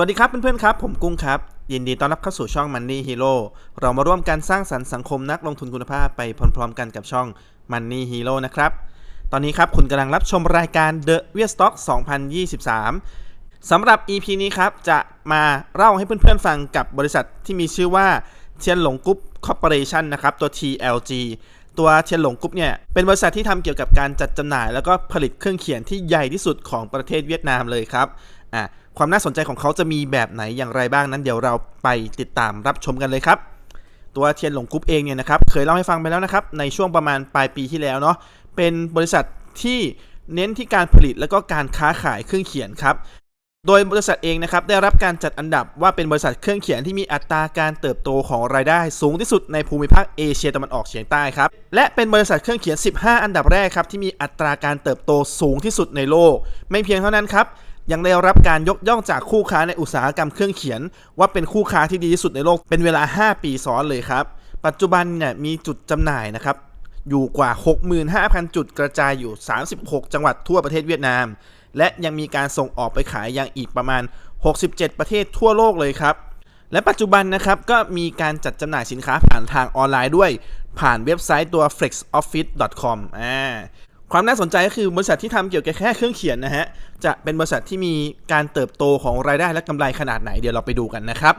วัสดีครับเพื่อนๆครับ ผมกุ้งครับ ยินดีต้อนรับเข้าสู่ช่อง Money Hero เรามาร่วมกันสร้างสรรค์สังคมนักลงทุนคุณภาพไปพร้อมๆ กันกับช่อง Money Hero นะครับ ตอนนี้ครับคุณกำลังรับชมรายการ The w e a Stock 2023สำหรับ EP นี้ครับ จะมาเล่าให้เพื่อนๆฟังกับบริษัทที่มีชื่อว่าเทียนหลงกรุ๊ปคอร์ปอเรชันนะครับตัว TLG ตัวเทียนหลงกรุ๊ปเนี่ยเป็นบริษัทที่ทำเกี่ยวกับการจัดจำหน่าย แล้วก็ผลิตเครื่องเขียนที่ใหญ่ที่สุดของประเทศเวียดนามเลยครับอะ ความน่าสนใจของเขาจะมีแบบไหนอย่างไรบ้างนั้นเดี๋ยวเราไปติดตามรับชมกันเลยครับ ตัวเทียนหลงกรุ๊ปเองเนี่ยนะครับเคยเล่าให้ฟังไปแล้วนะครับในช่วงประมาณปลายปีที่แล้วเนาะเป็นบริษัทที่เน้นที่การผลิตแล้วก็การค้าขายเครื่องเขียนครับโดยบริษัทเองนะครับได้รับการจัดอันดับว่าเป็นบริษัทเครื่องเขียนที่มีอัตราการเติบโตของรายได้สูงที่สุดในภูมิภาคเอเชียตะวันออกเฉียงใต้ครับและเป็นบริษัทเครื่องเขียน 15 อันดับแรกครับที่มีอัตราการเติบโตสูงที่สุดในโลก ไม่เพียงเท่านั้นครับ ยังได้รับการยกย่องจากคู่ค้าในอุตสาหกรรมเครื่องเขียน ว่าเป็นคู่ค้าที่ดีที่สุดในโลกเป็นเวลา 5 ปีซ้อนเลยครับ ปัจจุบันเนี่ยมีจุดจำหน่ายนะครับอยู่กว่า 65,000 จุดกระจายอยู่ 36 จังหวัดทั่วประเทศเวียดนาม และยังมีการส่งออกไปขายยังอีกประมาณ 67 ประเทศทั่วโลกเลยครับ และปัจจุบันนะครับก็มีการจัดจำหน่ายสินค้าผ่านทางออนไลน์ด้วย ผ่านเว็บไซต์ตัว flexoffice.com อ่า ความน่าสนใจก็คือบริษัทที่ทำเกี่ยวกับแค่เครื่องเขียนนะฮะ จะเป็นบริษัทที่มีการเติบโตของรายได้และกำไรขนาดไหนเดี๋ยวเราไปดูกันนะครับ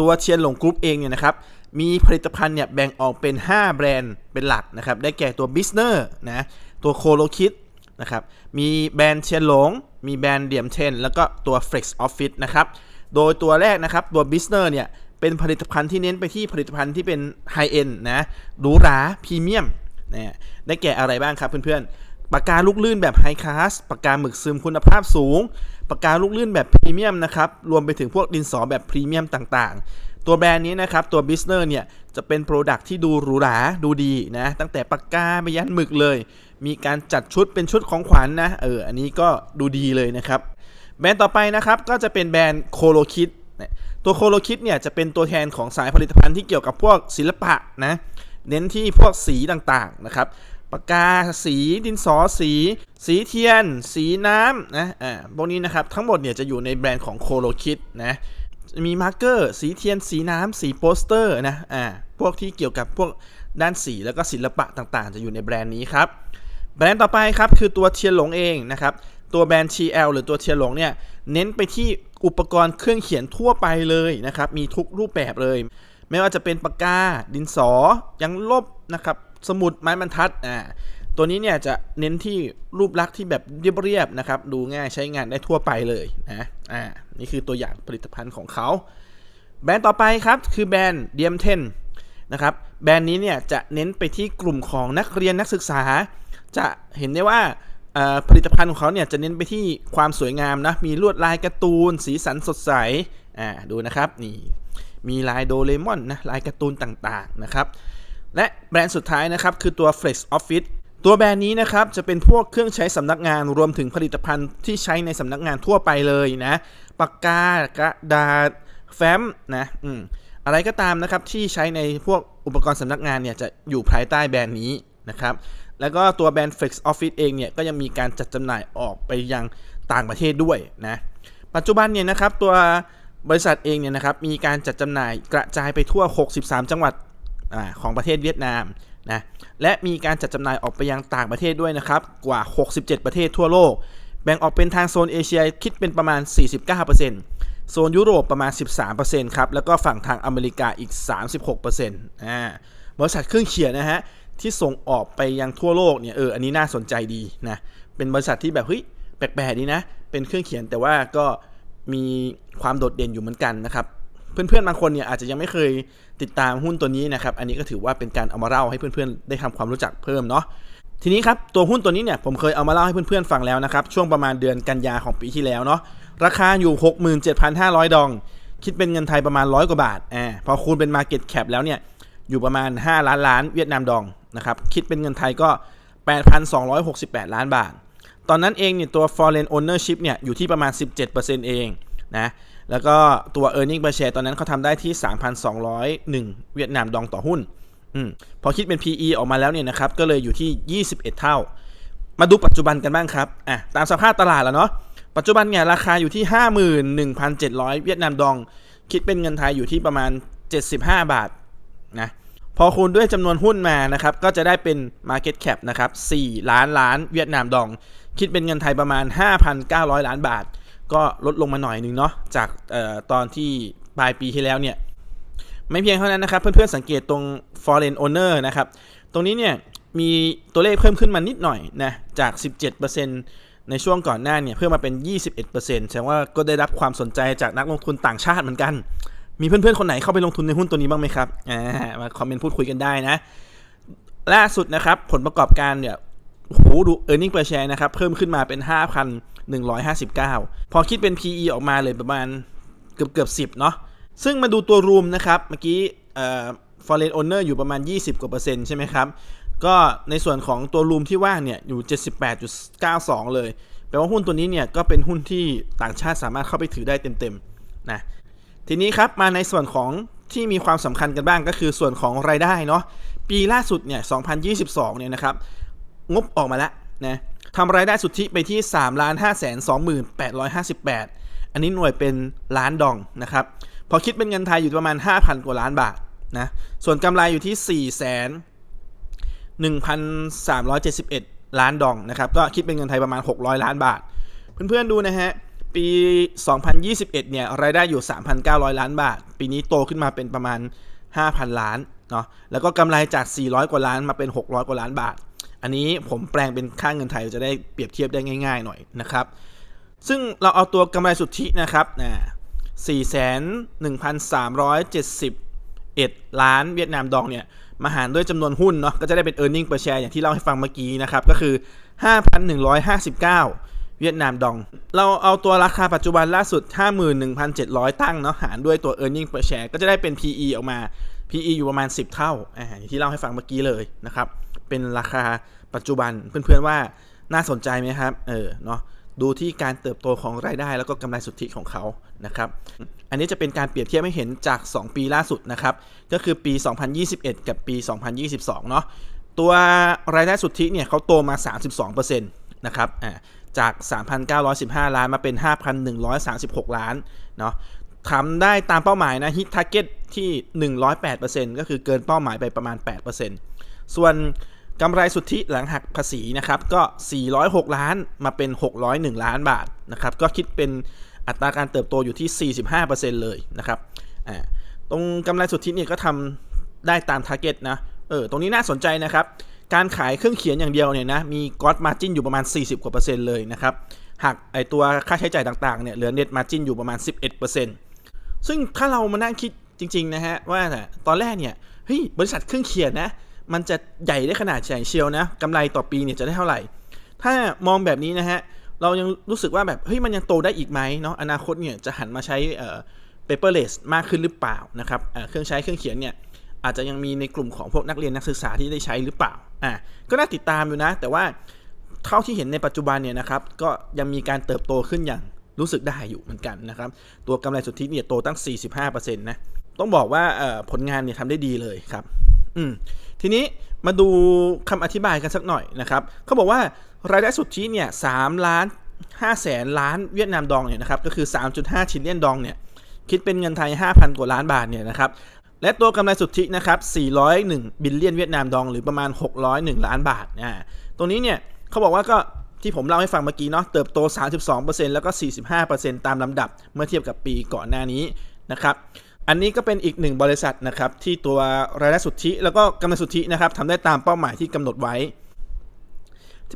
ตัวเชียนหลงกรุ๊ปเองเนี่ยนะครับ มีผลิตภัณฑ์เนี่ยแบ่งออกเป็น 5 แบรนด์เป็นหลักนะครับ ได้แก่ตัว b i s n e r นะ ตัวโคโลคิดนะครับ มีแบรนด์เชียนหลง มีแบรนด์เดียมเทนแล้วก็ตัว Flex Office นะครับ โดยตัวแรกนะครับตัว b i s n e r เนี่ยเป็นผลิตภัณฑ์ที่เน้นไปที่ผลิตภัณฑ์ที่เป็นไฮเอ็นนะหรูหราพรีเมียมนะได้แก่อะไรบ้างครับเพื่อนๆ ปากกาลูกลื่นแบบไฮคลาสปากกาหมึกซึมคุณภาพสูง ปากกาลูกลื่นแบบพรีเมียมนะครับ รวมไปถึงพวกดินสอแบบพรีเมียมต่างๆ ตัวแบรนด์นี้นะครับ ตัวบิสเนอร์เนี่ย จะเป็นโปรดักที่ดูหรูหราดูดีนะ ตั้งแต่ปากกาไปยันหมึกเลย มีการจัดชุดเป็นชุดของขวัญนนะ เออ อันนี้ก็ดูดีเลยนะครับ แบรนด์ต่อไปนะครับ ก็จะเป็นแบรนด์โคโลคิดตัวโคโลคิดเนี่ยจะเป็นตัวแทนของสายผลิตภัณฑ์ที่เกี่ยวกับพวกศิลปะนะ เน้นที่พวกสีต่างๆนะครับ ปากกาสีดินสอสี สีเทียน สีน้ำนะอ่าพวกนี้นะครับทั้งหมดเนี่ยจะอยู่ในแบรนด์ของโคโลคิดนะมีมาร์กเกอร์ สีเทียน สีน้ำสีโปสเตอร์นะอ่าพวกที่เกี่ยวกับพวกด้านสีแล้วก็ศิลปะต่างๆ จะอยู่ในแบรนด์นี้ครับแบรนด์ต่อไปครับคือตัวเทียนหลงเองนะครับตัวแบรนด์ TL หรือตัวเทียนหลงเนี่ยเน้นไปที่อุปกรณ์เครื่องเขียนทั่วไปเลยนะครับมีทุกรูปแบบเลย ไม่ว่าจะเป็นปากกาดินสอยังลบนะครับ สมุดไม้บรรทัดอ่าตัวนี้เนี่ยจะเน้นที่รูปลักษณ์ที่แบบเรียบๆนะครับ ดูง่ายใช้งานได้ทั่วไปเลยนะอ่านี่คือตัวอย่างผลิตภัณฑ์ของเขา แบรนด์ต่อไปครับ คือแบรนด์เดียมเทนนะครับแบรนด์นี้เนี่ยจะเน้นไปที่กลุ่มของนักเรียนนักศึกษา จะเห็นได้ว่าผลิตภัณฑ์ของเขาเนี่ยจะเน้นไปที่ความสวยงามนะ มีลวดลายการ์ตูน สีสันสดใส อ่า ดูนะครับ นี่ มีลายโดเรมอนนะ ลายการ์ตูนต่างๆนะครับ และแบรนด์สุดท้ายนะครับคือตัว Flex Office ตัวแบรนด์นี้นะครับจะเป็นพวกเครื่องใช้สำนักงานรวมถึงผลิตภัณฑ์ที่ใช้ในสำนักงานทั่วไปเลยนะปากกากระดาษแฟ้มนะอืมอะไรก็ตามนะครับที่ใช้ในพวกอุปกรณ์สำนักงานเนี่ยจะอยู่ภายใต้แบรนด์นี้นะครับแล้วก็ตัวแบรนด์ Flex Office เองเนี่ยก็ยังมีการจัดจำหน่ายออกไปยังต่างประเทศด้วยนะปัจจุบันเนี่ยนะครับตัวบริษัทเองเนี่ยนะครับมีการจัดจำหน่ายกระจายไปทั่ว 63 จังหวัด ของประเทศเวียดนามนะและมีการจัดจำหน่ายออกไปยังต่างประเทศด้วยนะครับกว่า 67 ประเทศทั่วโลก แบ่งออกเป็นทางโซนเอเชียคิดเป็นประมาณ 49%โซนยุโรปประมาณ 13%ครับแล้วก็ฝั่งทางอเมริกาอีก 36%อ่าบริษัทเครื่องเขียนนะฮะที่ส่งออกไปยังทั่วโลกเนี่ยเอออันนี้น่าสนใจดีนะเป็นบริษัทที่แบบเฮ้ยแปลกๆดีนะเป็นเครื่องเขียนแต่ว่าก็มีความโดดเด่นอยู่เหมือนกันนะครับ เพื่อนๆบางคนเนี่ยอาจจะยังไม่เคยติดตามหุ้นตัวนี้นะครับ อันนี้ก็ถือว่าเป็นการเอามาเล่าให้เพื่อนๆได้ทำความรู้จักเพิ่มเนาะทีนี้ครับตัวหุ้นตัวนี้เนี่ยผมเคยเอามาเล่าให้เพื่อนๆฟังแล้วนะครับ ช่วงประมาณเดือนกันยาของปีที่แล้วเนาะราคาอยู่ 67,500 ดอง คิดเป็นเงินไทยประมาณร้อยกว่าบาทอ่าพอคูณเป็น Market Cap แล้วเนี่ยอยู่ประมาณ 5 ล้านล้านเวียดนามดองนะครับคิดเป็นเงินไทยก็ 8,268 ล้านบาท ตอนนั้นเองเนี่ยตัว foreign ownership เนี่ยอยู่ที่ประมาณ 17%เองนะ แล้วก็ตัว e a r n i n g per share ตอนนั้นเขาทำได้ที่ 3,201 เวียดนามดองต่อหุ้นอพอคิดเป็น PE ออกมาแล้วเนี่ยนะครับก็เลยอยู่ที่ 21 เท่า มาดูปัจจุบันกันบ้างครับอะตามสภาพตลาดแล้วเนาะปัปัจจุบันเนี่ยราคาอยู่ที่ 51,700 เวียดนามดอง คิดเป็นเงินไทยอยู่ที่ประมาณ 75 บาทนะพอคูณด้วยจำนวนหุ้นมานะครับ ก็จะได้เป็น Market Cap นะครับ 4 ล้านล้านเวียดนามดอง คิดเป็นเงินไทยประมาณ 5,900 ล้านบาท ก็ลดลงมาหน่อยนึงเนาะจากออตอนที่ปลายปีที่แล้วเนี่ย ไม่เพียงเท่านั้นนะครับ เพื่อนๆสังเกตตรง foreign owner นะครับ ตรงนี้เนี่ยมีตัวเลขเพิ่มขึ้นมานิดหน่อยนะจาก 17%ในช่วงก่อนหน้าเนี่ยเพิ่มมาเป็น 21%แสดงว่าก็ได้รับความสนใจจากนักลงทุนต่างชาติเหมือนกัน มีเพื่อนๆคนไหนเข้าไปลงทุนในหุ้นตัวนี้บ้างไหมครับมาคอมเมนต์พูดคุยกันได้นะล่าสุดนะครับผลประกอบการเนี่ย โหดู e a r n i n g per share นะครับ เพิ่มขึ้นมาเป็น 5,159 พอคิดเป็น PE ออกมาเลยประมาณเกือบเกือบ10 เนาะซึ่งมาดูตัวรูมนะครับ เมื่อกี้เอ่อ foreign owner อยู่ประมาณ 20 กว่าเปอร์เซ็นต์ใช่ไหมครับ ก็ในส่วนของตัวรูมที่ว่างเนี่ย อยู่ 78.92 เลย แปลว่าหุ้นตัวนี้เนี่ย ก็เป็นหุ้นที่ต่างชาติสามารถเข้าไปถือได้เต็มๆนะทีนี้ครับมาในส่วนของที่มีความสำคัญกันบ้างก็คือส่วนของรายได้เนาะปีล่าสุดเนี่ย 2022 เนี่ยนะครับ งบออกมาแล้วนะทำรายได้สุทธิไปที่3ล้าน5 2 8 5 8อันนี้หน่วยเป็นล้านดองนะครับ พอคิดเป็นเงินไทยอยู่ประมาณ 5,000 กว่าล้านบาทนะ ส่วนกำไรอยู่ที่4 1 1,371 ล้านดองนะครับ ก็คิดเป็นเงินไทยประมาณ 600 ล้านบาท เพื่อนๆดูนะฮะ ปี 2021 เนี่ย รายได้อยู่ 3,900 ล้านบาท ปีนี้โตขึ้นมาเป็นประมาณ 5,000 ล้านเนาะ แล้วก็กำไรจาก 400 กว่าล้านมาเป็น 600 กว่าล้านบาท อันนี้ผมแปลงเป็นค่าเงินไทยจะได้เปรียบเทียบได้ง่าย ๆ หน่อยนะครับ ซึ่งเราเอาตัวกำไรสุทธินะครับนะ4,1,371 ล้านเวียดนามดองเนี่ยมาหารด้วยจำนวนหุ้นเนาะก็จะได้เป็น e a r n i n g per share อย่างที่เล่าให้ฟังเมื่อกี้นะครับ ก็คือ 5,159 เวียดนามดอง เราเอาตัวราคาปัจจุบันล่าสุด 51,700 ตั้งเนาะหารด้วยตัว e a r n i n g per share ก็จะได้เป็น PE ออกมา PE อยู่ประมาณ 10 เท่า อ่าอย่างที่เล่าให้ฟังเมื่อกี้เลยนะครับ เป็นราคาปัจจุบันเพื่อนๆว่าน่าสนใจไหมครับ เออเนาะดูที่การเติบโตของรายได้แล้วก็กำไรสุทธิของเขานะครับ อันนี้จะเป็นการเปรียบเทียบให้เห็นจาก 2 ปีล่าสุดนะครับ ก็คือปี 2021 กับปี 2022 เนาะ ตัวรายได้สุทธิเนี่ยเขาโตมา 32%นะครับ อ่า จาก 3,915 ล้านมาเป็น 5,136 ล้าน เนาะทำได้ตามเป้าหมายนะฮิตทาร์เก็ตที่ 108%ก็คือเกินเป้าหมายไปประมาณ 8%ส่วน กำไรสุทธิหลังหักภาษีนะครับก็ 406 ล้านมาเป็น 601 ล้านบาทนะครับก็คิดเป็นอัตราการเติบโตอยู่ที่ 45%เลยนะครับอ่าตรงกำไรสุทธิเนี่ยก็ทำได้ตาม t a r g e t นะเออตรงนี้น่าสนใจนะครับ การขายเครื่องเขียนอย่างเดียวเนี่ยนะมี gross margin อยู่ประมาณ 40 กว่าเปอร์เซ็นต์เลยนะครับหักไอตัวค่าใช้จ่ายต่างๆเนี่ยเหลือ net margin อยู่ประมาณ 11%ซึ่งถ้าเรามานั่งคิดจริงๆนะฮะว่าตอนแรกเนี่ยเฮ้ยบริษัทเครื่องเขียนนะ มันจะใหญ่ได้ขนาดใหญ่เชียวนะกำไรต่อปีเนี่ยจะได้เท่าไหร่ ถ้ามองแบบนี้นะฮะเรายังรู้สึกว่าแบบเฮ้ยมันยังโตได้อีกไหมเนาะอนาคตเนี่ยจะหันมาใช้เอ่อ paperless มากขึ้นหรือเปล่านะครับเครื่องใช้เครื่องเขียนเนี่ยอาจจะยังมีในกลุ่มของพวกนักเรียนนักศึกษาที่ได้ใช้หรือเปล่าอะก็น่าติดตามอยู่นะ แต่ว่าเท่าที่เห็นในปัจจุบันเนี่ยนะครับก็ยังมีการเติบโตขึ้นอย่างรู้สึกได้อยู่เหมือนกันนะครับตัวกำไรสุทธิเนี่ยโตตั้ง 45%นะต้องบอกว่าผลงานเนี่ยทำได้ดีเลยครับอืม ทีนี้มาดูคำอธิบายกันสักหน่อยนะครับเขาบอกว่ารายได้สุทธิเนี่ยสามล้าน5แสนล้านเวียดนามดองเนี่ยนะครับก็คือ 3.5 ชิลเลียนดองเนี่ยคิดเป็นเงินไทย 5,000 กว่าล้านบาทเนี่ยนะครับและตัวกำไรสุทธินะครับ 401 บิลเลียนเวียดนามดอง หรือประมาณ 601 ล้านบาทอ่าตรงนี้เนี่ยเขาบอกว่าก็ที่ผมเล่าให้ฟังเมื่อกี้เนาะเติบโต 32%แล้วก็ 45%ตามลำดับเมื่อเทียบกับปีก่อนหน้านี้นะครับ อันนี้ก็เป็นอีกหนึ่งบริษัทนะครับที่ตัวรายได้สุทธิ แล้วก็กำไรสุทธินะครับทำได้ตามเป้าหมายที่กำหนดไว้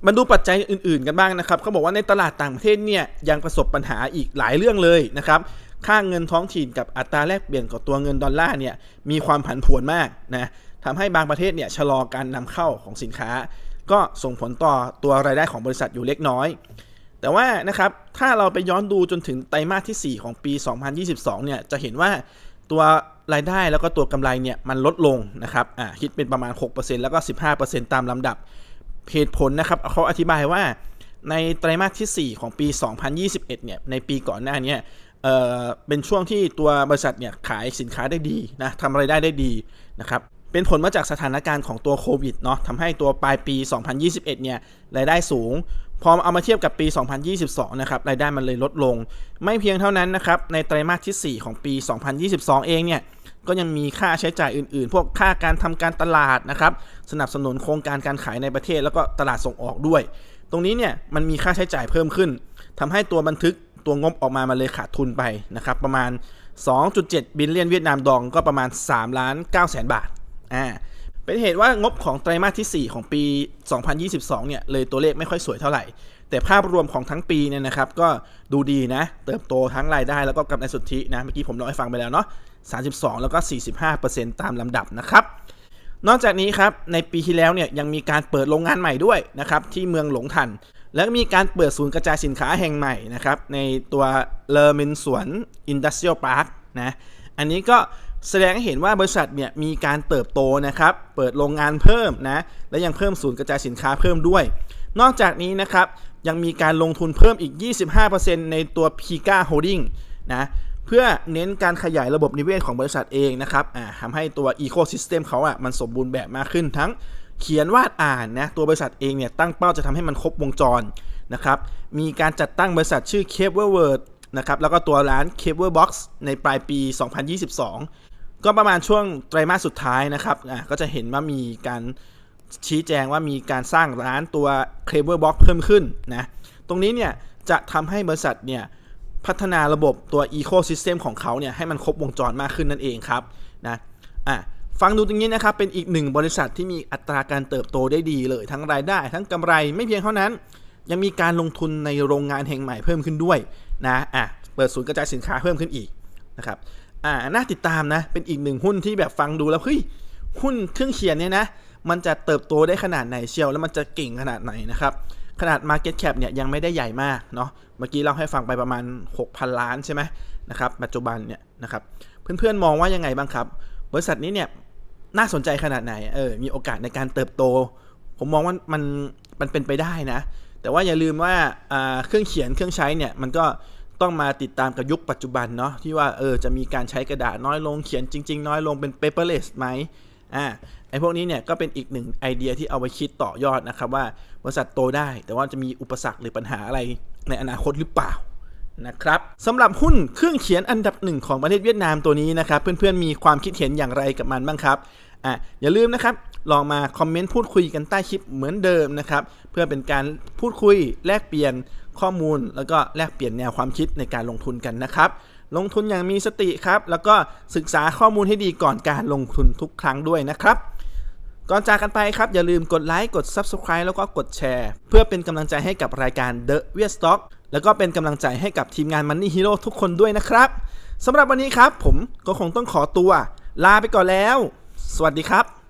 มาดูปัจจัยอื่นๆกันบ้างนะครับเขาบอกว่าในตลาดต่างประเทศเนี่ยยังประสบปัญหาอีกหลายเรื่องเลยนะครับค่าเงินท้องถิ่นกับอัตราแลกเปลี่ยนกับตัวเงินดอลลาร์เนี่ยมีความผันผวนมากนะทำให้บางประเทศเนี่ยชะลอการนำเข้าของสินค้า ก็ส่งผลต่อตัวรายได้ของบริษัทอยู่เล็กน้อย แต่ว่านะครับถ้าเราไปย้อนดูจนถึงไตรมาสที่ 4 ของปี 2022 เนี่ยจะเห็นว่า ตัวรายได้แล้วก็ตัวกำไรเนี่ยมันลดลงนะครับอ่าคิดเป็นประมาณ 6%แล้วก็ 15%ตามลำดับเหตุผลนะครับเขาอธิบายว่าในไตรมาสที่ 4 ของปี 2021 เนี่ย ในปีก่อนหน้านี้เอ่อ เป็นช่วงที่ตัวบริษัทเนี่ยขายสินค้าได้ดีนะทำรายได้ได้ดีนะครับ เป็นผลมาจากสถานการณ์ของตัวโควิดเนาะทำให้ตัวปลายปี 2021 เนี่ย รายได้สูง พอเอามาเทียบกับปี 2022 นะครับ รายได้มันเลยลดลง ไม่เพียงเท่านั้นนะครับ ในไตรมาสที่ 4 ของปี 2022 เองเนี่ย ก็ยังมีค่าใช้จ่ายอื่นๆ พวกค่าการทำการตลาดนะครับ สนับสนุนโครงการการขายในประเทศแล้วก็ตลาดส่งออกด้วย ตรงนี้เนี่ยมันมีค่าใช้จ่ายเพิ่มขึ้นทำให้ตัวบันทึกตัวงบออกมามันเลยขาดทุนไปนะครับ ประมาณ 2.7 บิลเลียนเวียดนามดองก็ประมาณ3ล้าน9แสนบาท อ่า เป็นเหตุว่างบของไตรมาสที่ 4 ของปี 2022 เนี่ย เลยตัวเลขไม่ค่อยสวยเท่าไหร่ แต่ภาพรวมของทั้งปีเนี่ยนะครับ ก็ดูดีนะ เติบโตทั้งรายได้แล้วก็กำไรสุทธินะ เมื่อกี้ผมเล่าให้ฟังไปแล้วเนาะ 32 แล้วก็ 45%ตามลำดับนะครับ นอกจากนี้ครับ ในปีที่แล้วเนี่ยยังมีการเปิดโรงงานใหม่ด้วยนะครับที่เมืองหลงทัน แล้วมีการเปิดศูนย์กระจายสินค้าแห่งใหม่นะครับในตัวเลอมินสวนอินดัสเทรียลพาร์คนะ อันนี้ก็ แสดงให้เห็นว่าบริษัทเนี่ยมีการเติบโตนะครับ เปิดโรงงานเพิ่มนะ และยังเพิ่มศูนย์กระจายสินค้าเพิ่มด้วย นอกจากนี้นะครับยังมีการลงทุนเพิ่มอีก 25%ในตัว p i g a Holding นะเพื่อเน้นการขยายระบบนิเวศของบริษัทเองนะครับทำให้ตัว Ecosystem เขาอะมันสมบูรณ์แบบมากขึ้นทั้งเขียนวาดอ่านนะตัวบริษัทเองเนี่ยตั้งเป้าจะทำให้มันครบวงจรนะครับมีการจัดตั้งบริษัทชื่อ c a b l e w o r d นะครับแล้วก็ตัวร้าน c a b l e Box ในปลายปี 2022 ก็ประมาณช่วงไตรมาสสุดท้ายนะครับอ่าก็จะเห็นว่ามีการชี้แจงว่ามีการสร้างร้านตัว c a b l e Box เพิ่มขึ้นนะ ตรงนี้เนี่ยจะทำให้บริษัทเนี่ยพัฒนาระบบตัว Ecosystem ของเขาเนี่ยให้มันครบวงจรมากขึ้นนั่นเองครับนะอะฟังดูตรงนี้นะครับเป็นอีกหนึ่งบริษัทที่มีอัตราการเติบโตได้ดีเลย ทั้งรายได้ ทั้งกำไรไม่เพียงเท่านั้น ยังมีการลงทุนในโรงงานแห่งใหม่เพิ่มขึ้นด้วยนะอะเปิดศูนย์กระจายสินค้าเพิ่มขึ้นอีกนะครับ อ่าน่าติดตามนะ เป็นอีกหนึ่งหุ้นที่แบบฟังดูแล้วเฮ้ยหุ้นเครื่องเขียนเนี่ยนะ มันจะเติบโตได้ขนาดไหนเชียว แล้วมันจะเก่งขนาดไหนนะครับ ขนาด Market Cap เนี่ยยังไม่ได้ใหญ่มากเนาะ เมื่อกี้เราให้ฟังไปประมาณ 6,000 ล้านใช่ไหมนะครับ ปัจจุบันเนี่ยนะครับ เพื่อนๆมองว่ายังไงบ้างครับ บริษัทนี้เนี่ยน่าสนใจขนาดไหน เออ มีโอกาสในการเติบโต ผมมองว่ามันมันเป็นไปได้นะ แต่ว่าอย่าลืมว่าอ่าเครื่องเขียนเครื่องใช้เนี่ยมันก็ ต้องมาติดตามกับยุคปัจจุบันเนาะที่ว่าเออจะมีการใช้กระดาษน้อยลงเขียนจริง ๆ น้อยลงเป็น paperless ไหมอ่าไอ้พวกนี้เนี่ยก็เป็นอีกหนึ่งไอเดียที่เอาไปคิดต่อยอดนะครับว่าบริษัทโตได้ แต่ว่าจะมีอุปสรรคหรือปัญหาอะไรในอนาคตหรือเปล่านะครับสำหรับหุ้นเครื่องเขียนอันดับหนึ่งของประเทศเวียดนามตัวนี้นะครับเพื่อนๆมีความคิดเห็นอย่างไรกับมันบ้างครับอะอย่าลืมนะครับลองมาคอมเมนต์พูดคุยกันใต้คลิปเหมือนเดิมนะครับเพื่อเป็นการพูดคุยแลกเปลี่ยน ข้อมูล แล้วก็แลกเปลี่ยนแนวความคิดในการลงทุนกันนะครับ ลงทุนอย่างมีสติครับ แล้วก็ศึกษาข้อมูลให้ดีก่อนการลงทุนทุกครั้งด้วยนะครับก่อนจากกันไปครับ อย่าลืมกดไลค์กด Subscribe แล้วก็กดแชร์ เพื่อเป็นกำลังใจให้กับรายการ The w e i r Stock แล้วก็เป็นกำลังใจให้กับทีมงาน Money Hero ทุกคนด้วยนะครับสำหรับวันนี้ครับ ผมก็คงต้องขอตัว ลาไปก่อนแล้ว สวัสดีครับ